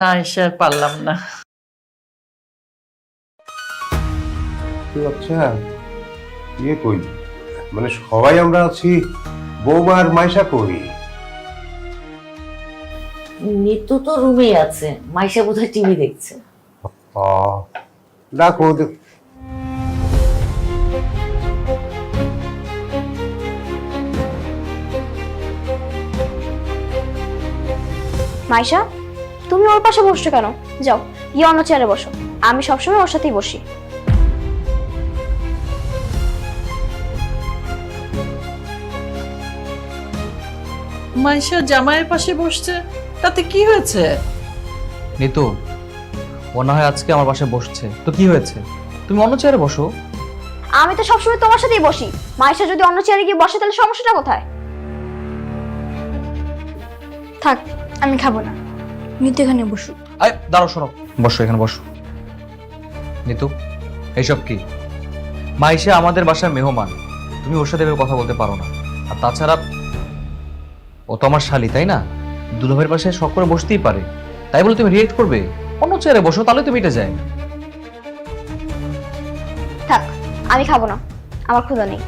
না এসে আর পারলাম না। তো আচ্ছা ইয়ে কই? মানে সবাই আমরা আছি বৌমা আর মাইশা কই? নিতু তো রুমেই আছে মাইশা বোধহয় টিভি দেখছে। ডাকো ওদের। মাইশা? তুমি ওর পাশে বসছো কেন? যাও গিয়ে অন্য চেয়ারে বসো। আমি সবসময় ওর সাথেই বসি। মাইশা জামাইয়ের পাশে বসছে? তাতে কি হয়েছে? নিতু ও না হয় আজকে আমার পাশে বসছে। তো কি হয়েছে? তুমি অন্য চেয়ারে বসো। আমি তো সবসময় তোমার সাথেই বসি। মাইশা যদি অন্য চেয়ারে গিয়ে বসে তাহলে সমস্যাটা কোথায়? থাক আমি খাব না। নিতে এখানে বসু। আয় দাঁড়াও শোনো। বসো এখানে বসো। নিতু এইসব কি? মাইশা আমাদের বাসার মেহমান। তুমি ওর সাথে এভাবে কথা বলতে পারো না। আর তাছাড়া ও তো আমার শালি তাই না? দুলাভের পাশে শখ করে বসতেই পারে। তাই বলে তুমি রিয়েক্ট করবে? অন্য চেয়ারে বসো তাহলে তুমি এটা যায়। থাক আমি খাব না। আমার ক্ষুধা নেই।